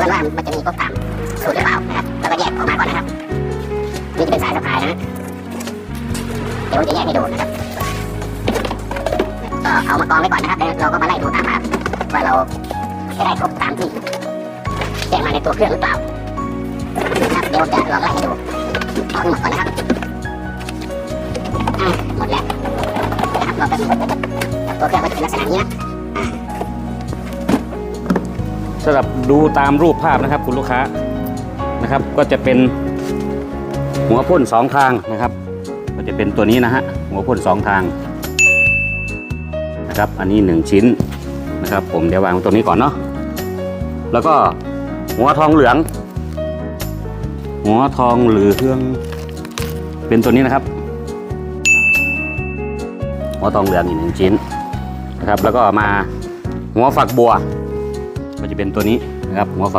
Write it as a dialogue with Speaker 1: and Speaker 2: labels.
Speaker 1: กันว่ามันจะมีพวกตามสูตรหรือเปล่านะครับแล้วก็แยกออกมาก่อนนะครับนี่จะเป็นสายสะพายนะเดี๋ยวจะแยกให้ดูนะครับก็เอามากองไว้ก่อนนะครับแล้วเราก็มาไล่ดูตามภาพว่าเราจะได้ครบตามที่แจ้งมาในตัวเครื่องหรือเปล่านะครับเดี๋ยวจะลองไล่ให้ดูเอาหมดก่อนนะครับอะหมดแล้วนะครับเราจะตัวเครื่องก็จะเป็นลักษณะนี้นะ
Speaker 2: สำหรับดูตามรูปภาพนะครับ คุณลูกค้านะครับ ก็จะเป็นหัวพ่นสองทางนะครับ ก็จะเป็นตัวนี้นะฮะหัวพ่นสองทางนะครับ อันนี้หนึ่งชิ้นนะครับ ผมเดี๋ยววางตรงนี้ก่อนเนาะแล้วก็หัวทองเหลือง หัวทองเหลืองเป็นตัวนี้นะครับ หัวทองเหลืองอีกหนึ่งชิ้นนะครับ แล้วก็มาหัวฝักบัว จะเป็นตัวนี้นะครับหัวฝัก